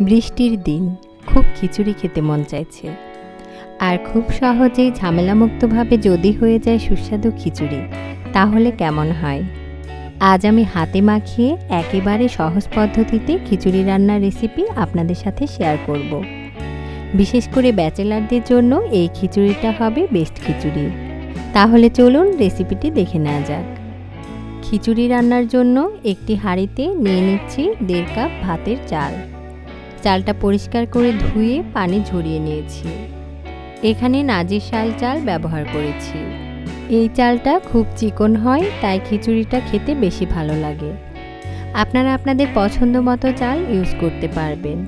বৃষ্টির দিন খুব খিচুড়ি খেতে মন চাইছে। আর খুব সহজেই ঝামেলামুক্তভাবে যদি হয়ে যায় সুস্বাদু খিচুড়ি, তাহলে কেমন হয়? আজ আমি হাতে মাখিয়ে একেবারে সহজ পদ্ধতিতে খিচুড়ি রান্নার রেসিপি আপনাদের সাথে শেয়ার করব। বিশেষ করে ব্যাচেলারদের জন্য এই খিচুড়িটা হবে বেস্ট খিচুড়ি। তাহলে চলুন রেসিপিটি দেখে নেওয়া যাক। খিচুড়ি রান্নার জন্য একটি হাঁড়িতে নিয়ে নিচ্ছি দেড় কাপ ভাতের চাল। চালটা পরিষ্কার করে ধুয়ে পানি ঝরিয়ে নিয়েছি। এখানে নাজির শাল চাল ব্যবহার করেছি। এই চালটা খুব চিকন হয়, তাই খিচুড়িটা খেতে বেশি ভালো লাগে। আপনারা আপনাদের পছন্দ মতো চাল ইউজ করতে পারবেন।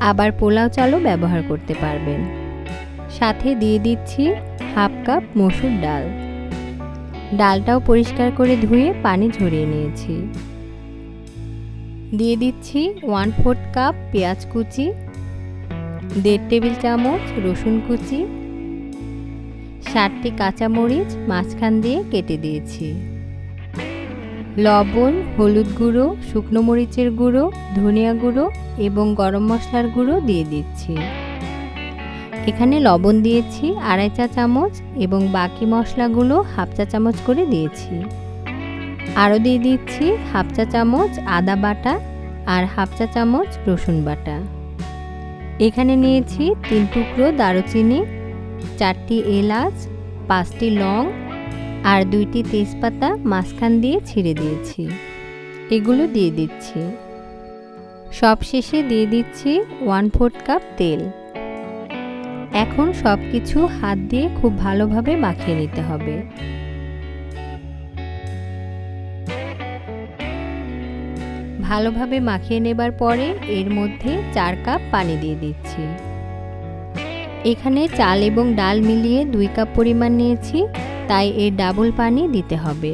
আবার পোলাও চালও ব্যবহার করতে পারবেন। সাথে দিয়ে দিচ্ছি হাফ কাপ মসুর ডাল। ডালটাও পরিষ্কার করে ধুয়ে পানি ঝরিয়ে নিয়েছি। দিয়ে দিচ্ছি ওয়ান ফোর্থ কাপ পেঁয়াজ কুচি, দেড় টেবিল চামচ রসুন কুচি ষাটটি কাঁচামরিচ মাঝখান দিয়ে কেটে দিয়েছি। লবণ, হলুদ গুঁড়ো, শুকনো মরিচের গুঁড়ো, ধনিয়া গুঁড়ো এবং গরম মশলার গুঁড়ো দিয়ে দিচ্ছি। এখানে লবণ দিয়েছি আড়াই চা চামচ এবং বাকি মশলাগুলো হাফ চা চামচ করে দিয়েছি। আরও দিয়ে দিচ্ছি হাফ চা চামচ আদা বাটা আর হাফ চা চামচ রসুন বাটা। এখানে নিয়েছি তিন টুকরো দারুচিনি, চারটি এলাচ, পাঁচটি লং আর দুইটি তেজপাতা মাঝখান দিয়ে ছিঁড়ে দিয়েছি। এগুলো দিয়ে দিচ্ছি। সব শেষে দিয়ে দিচ্ছি ওয়ান ফোর্থ কাপ তেল। এখন সব কিছু হাত দিয়ে খুব ভালোভাবে মাখিয়ে নিতে হবে। ভালোভাবে মাখিয়ে নেবার পরে এর মধ্যে চার কাপ পানি দিয়ে দিচ্ছি। এখানে চাল এবং ডাল মিলিয়ে দুই কাপ পরিমাণ নিয়েছি, তাই এর ডাবল পানি দিতে হবে।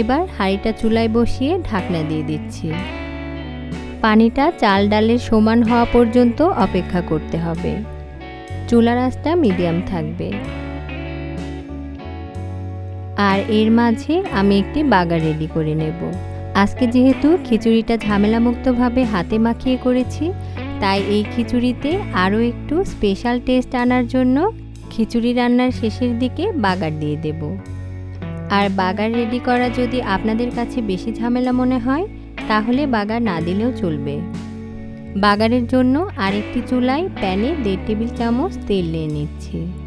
এবার হাঁড়িটা চুলায় বসিয়ে ঢাকনা দিয়ে দিচ্ছি। পানিটা চাল ডালের সমান হওয়া পর্যন্ত অপেক্ষা করতে হবে। চুলার আঁচটা মিডিয়াম থাকবে। আর এর মাঝে আমি একটি বাগার রেডি করে নেব। আজকে যেহেতু খিচুড়িটা ঝামেলামুক্তভাবে হাতে মাখিয়ে করেছি, তাই এই খিচুড়িতে আরও একটু স্পেশাল টেস্ট আনার জন্য খিচুড়ি রান্নার শেষের দিকে বাগার দিয়ে দেব। আর বাগার রেডি করা যদি আপনাদের কাছে বেশি ঝামেলা মনে হয়, তাহলে বাগার না দিলেও চলবে। বাগারের জন্য আরেকটি চুলায় প্যানে দেড় টেবিল চামচ তেল নিয়ে নিচ্ছি।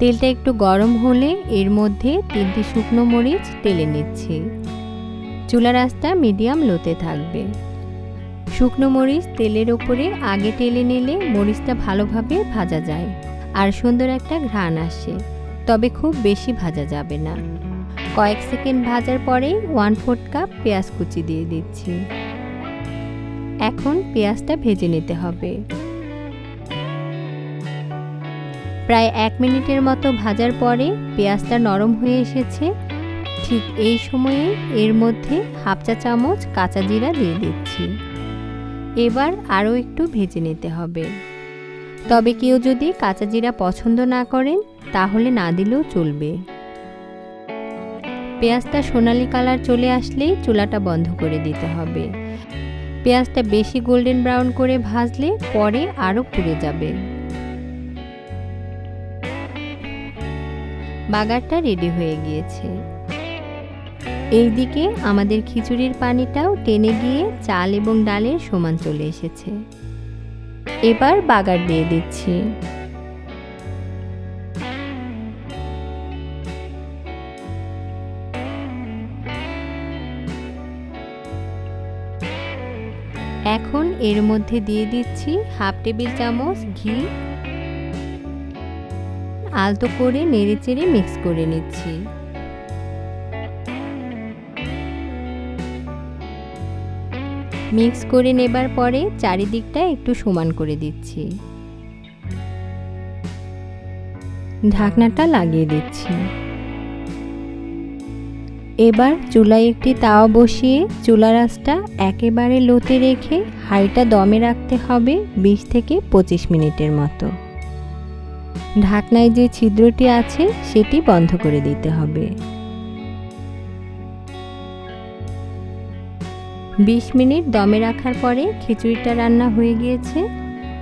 তেলটা একটু গরম হলে এর মধ্যে তিনটি শুকনো মরিচ তেলে নিচ্ছি। চুলার আঁচটা মিডিয়াম লোতে থাকবে। শুকনো মরিচ তেলের ওপরে আগে তেলে নিলে মরিচটা ভালোভাবে ভাজা যায় আর সুন্দর একটা ঘ্রাণ আসে, তবে খুব বেশি ভাজা যাবে না। কয়েক সেকেন্ড ভাজার পরেই ওয়ান ফোর্থ কাপ পেঁয়াজ কুচি দিয়ে দিচ্ছি। এখন পেঁয়াজটা ভেজে নিতে হবে। প্রায় এক মিনিটের মতো ভাজার পরে পেঁয়াজটা নরম হয়ে এসেছে। ঠিক এই সময়ে এর মধ্যে হাফ চা চামচ কাঁচা জিরা দিয়ে দিচ্ছি। এবার আরও একটু ভেজে নিতে হবে। তবে কেউ যদি কাঁচা জিরা পছন্দ না করেন, তাহলে না দিলেও চলবে। পেঁয়াজটা সোনালি কালার চলে আসলেই চুলাটা বন্ধ করে দিতে হবে। পেঁয়াজটা বেশি গোল্ডেন ব্রাউন করে ভাজলে পরে আরও পুড়ে যাবে। বাগারটা রেডি হয়ে গিয়েছে। এইদিকে আমাদের খিচুড়ির পানিটাও টেনে গিয়ে চাল এবং ডালের সমান চলে এসেছে। এবার বাগার দিয়ে দিচ্ছি। এখন এর মধ্যে দিয়ে দিচ্ছি হাফ টেবিল চামচ ঘি আলতো করে নেড়ে চেড়ে মিক্স করে নিচ্ছি। মিক্স করে নেবার পরে চারিদিকটা একটু সমান করে দিচ্ছি। ঢাকনাটা লাগিয়ে দিচ্ছি। এবার চুলায় একটি তাওয়া বসিয়ে চুলা আঁচটা একেবারে লোতে রেখে হাঁড়িটা দমে রাখতে হবে বিশ থেকে পঁচিশ মিনিটের মতো। ঢাকনায় যে ছিদ্রটি আছে, সেটি বন্ধ করে দিতে হবে। ২০ মিনিট দমে রাখার পরে খিচুড়িটা রান্না হয়ে গিয়েছে।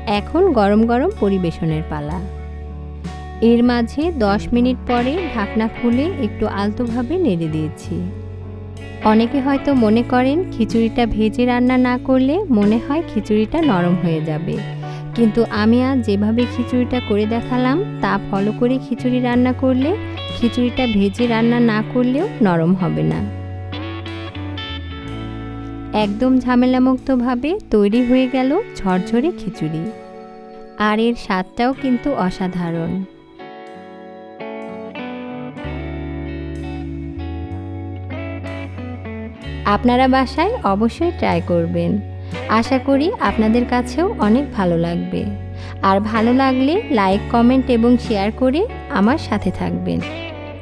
এখন গরম গরম পরিবেশনের পালা। এর মাঝে 10 মিনিট পরে ঢাকনা খুলে একটু আলতোভাবে নেড়ে দিয়েছি। অনেকে হয়তো মনে করেন খিচুড়িটা ভেজে রান্না না করলে মনে হয় খিচুড়িটা নরম হয়ে যাবে। কিন্তু আমি আজ যেভাবে খিচুড়িটা করে দেখালাম, তা ফলো করে খিচুড়ি রান্না করলে, খিচুড়িটা ভেজে রান্না না করলেও নরম হবে না। একদম ঝামেলামুক্তভাবে তৈরি হয়ে গেল ঝরঝরে খিচুড়ি। আর এর স্বাদটাও কিন্তু অসাধারণ। আপনারা বাসায় অবশ্যই ট্রাই করবেন। আশা করি আপনাদের কাছেও অনেক ভালো লাগবে। আর ভালো লাগলে লাইক, কমেন্ট এবং শেয়ার করে আমার সাথে থাকবেন।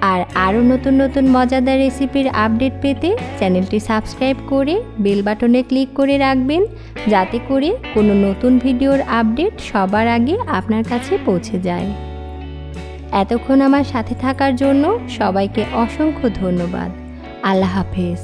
আর আরও নতুন নতুন মজাদার রেসিপির আপডেট পেতে চ্যানেলটি সাবস্ক্রাইব করে বেল বাটনে ক্লিক করে রাখবেন, যাতে করে কোনো নতুন ভিডিওর আপডেট সবার আগে আপনার কাছে পৌঁছে যায়। এতক্ষণ আমার সাথে থাকার জন্য সবাইকে অসংখ্য ধন্যবাদ। আল্লাহ হাফেজ।